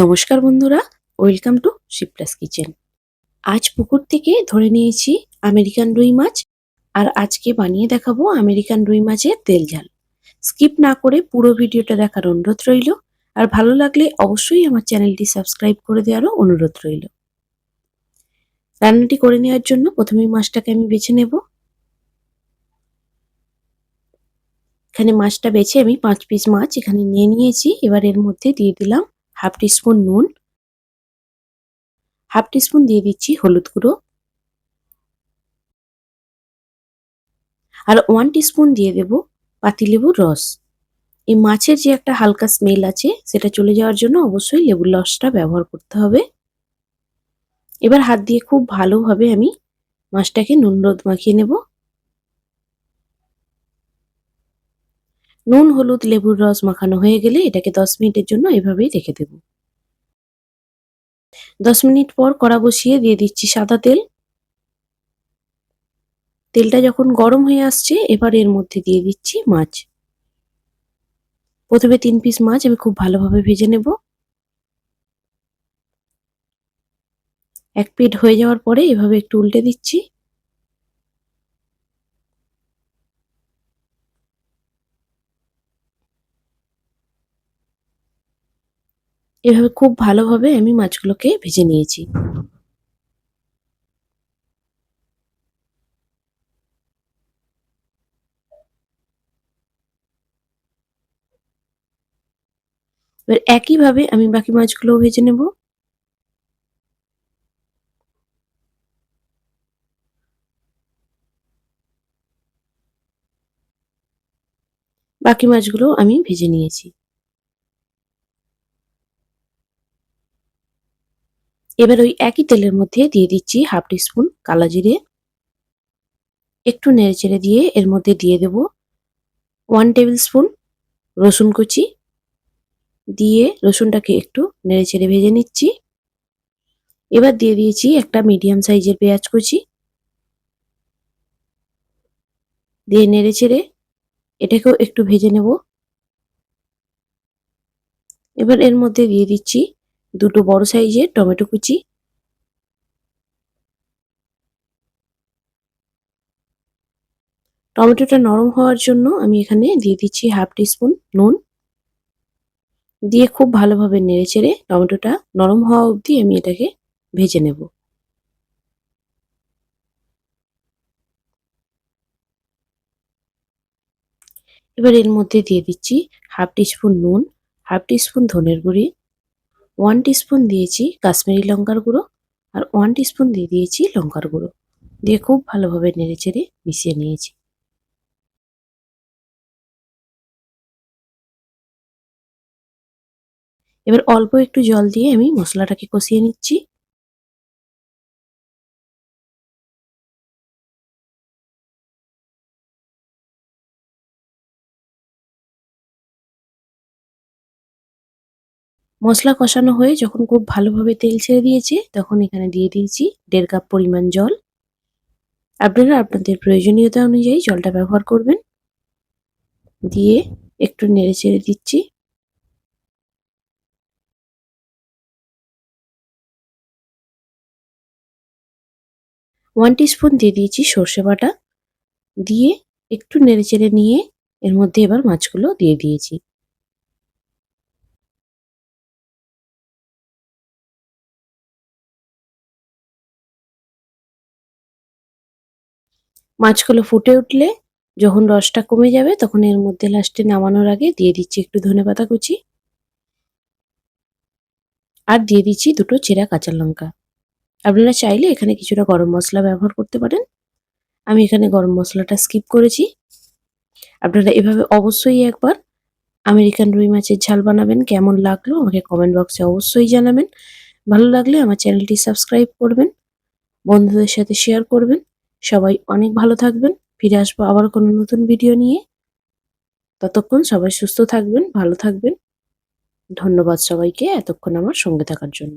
নমস্কার বন্ধুরা, welcome to শিপ্লাস kitchen. আজ পুকুর থেকে ধরে নিয়েছি আমেরিকান রুই মাছ, আর আজকে বানিয়ে দেখাবো আমেরিকান রুই মাছের তেল ঝাল। স্কিপ না করে পুরো ভিডিওটা দেখার অনুরোধ রইল, আর ভালো লাগলে অবশ্যই আমার চ্যানেলটি সাবস্ক্রাইব করে দেওয়ারও অনুরোধ রইল। রান্নাটি করে নেওয়ার জন্য প্রথমেই মাছটাকে আমি বেছে নেব। এখানে মাছটা বেছে আমি পাঁচ পিস মাছ এখানে নিয়ে নিয়েছি, এবার এর মধ্যে দিয়ে দিলাম হাফ টিস্পুন নুন, হাফ টিস্পুন দিয়ে দিচ্ছি হলুদ গুঁড়ো, আর ওয়ান টিস্পুন দিয়ে দেব পাতিলেবুর রস। এই মাছের যে একটা হালকা স্মেল আছে, সেটা চলে যাওয়ার জন্য অবশ্যই লেবুর রসটা ব্যবহার করতে হবে। এবার হাত দিয়ে খুব ভালোভাবে আমি মাছটাকে নুন রোদ মাখিয়ে নেব। নুন, হলুদ, লেবুর রস মাখানো হয়ে গেলে এটাকে দশ মিনিটের জন্য এভাবেই রেখে দেব। দশ মিনিট পর কড়া বসিয়ে দিয়ে দিচ্ছি সাদা তেল। তেলটা যখন গরম হয়ে আসছে, এবার এর মধ্যে দিয়ে দিচ্ছি মাছ। প্রথমে তিন পিস মাছ আমি খুব ভালোভাবে ভেজে নেব। এক পিঠ হয়ে যাওয়ার পরে এভাবে একটু উল্টে দিচ্ছি। এভাবে খুব ভালোভাবে আমি মাছগুলোকে ভেজে নিয়েছি। এবার একইভাবে আমি বাকি মাছগুলোও ভেজে নেব। বাকি মাছগুলো আমি ভেজে নিয়েছি। এবার ওই একই তেলের মধ্যে দিয়ে দিচ্ছি হাফ টিস্পুন কালা জিরে। একটু নেড়েচেড়ে দিয়ে এর মধ্যে দিয়ে দেব ওয়ান টেবিল স্পুন রসুন কুচি। দিয়ে রসুনটাকে একটু নেড়েচেড়ে ভেজে নিচ্ছি। এবার দিয়ে দিয়েছি একটা মিডিয়াম সাইজের পেঁয়াজ কুচি। দিয়ে নেড়েচেড়ে এটাকেও একটু ভেজে নেব। এবার এর মধ্যে দিয়ে দিচ্ছি দুটো বড় সাইজের টমেটো কুচি। টমেটোটা নরম হওয়ার জন্য আমি এখানে দিয়ে দিচ্ছি হাফ টিস্পুন নুন। দিয়ে খুব ভালোভাবে নেড়ে চেড়ে টমেটোটা নরম হওয়া অবধি আমি এটাকে ভেজে নেব। এবার এর মধ্যে দিয়ে দিচ্ছি হাফ টিস্পুন নুন, হাফ টিস্পুন ধনের গুঁড়ি ওয়ান টিস্পুন দিয়েছি কাশ্মীরি লঙ্কার গুঁড়ো আর ওয়ান টিস্পুন দিয়ে দিয়েছি লঙ্কার গুঁড়ো। দিয়ে খুব ভালোভাবে নেড়ে চেড়ে মিশিয়ে নিয়েছি। এবার অল্প একটু জল দিয়ে আমি মশলাটাকে কষিয়ে নিচ্ছি। মশলা কষানো হয়ে যখন খুব ভালোভাবে তেল ছেড়ে দিয়েছে, তখন এখানে দিয়ে দিয়েছি দেড় কাপ পরিমাণ জল। আপনারা আপনাদের প্রয়োজনীয়তা অনুযায়ী জলটা ব্যবহার করবেন। দিয়ে একটু নেড়ে চেড়ে দিচ্ছি। ওয়ান স্পুন দিয়ে দিয়েছি সর্ষে বাটা। দিয়ে একটু নেড়ে চেড়ে নিয়ে এর মধ্যে এবার মাছগুলো দিয়ে দিয়েছি। মাছগুলো ফুটে উঠলে যখন রসটা কমে যাবে তখন এর মধ্যে লাস্টে নামানোর আগে দিয়ে দিচ্ছি একটু ধনে পাতা কুচি। আর দিয়ে দিচ্ছি দুটো চেরা কাঁচা লঙ্কা। আপনারা চাইলে এখানে কিছুটা গরম মশলা ব্যবহার করতে পারেন। আমি এখানে গরম মশলাটা স্কিপ করেছি। আপনারা এভাবে অবশ্যই একবার আমেরিকান রুই মাছের ঝাল বানাবেন। কেমন লাগল আমাকে কমেন্ট বক্সে অবশ্যই জানাবেন। ভালো লাগলে আমার চ্যানেলটি সাবস্ক্রাইব করবেন। বন্ধুদের সাথে শেয়ার করবেন। সবাই অনেক ভালো থাকবেন। ফিরে আসব আবার কোনো নতুন ভিডিও নিয়ে। ততক্ষণ সবাই সুস্থ থাকবেন, ভালো থাকবেন। ধন্যবাদ সবাইকে এতক্ষণ আমার সঙ্গে থাকার জন্য।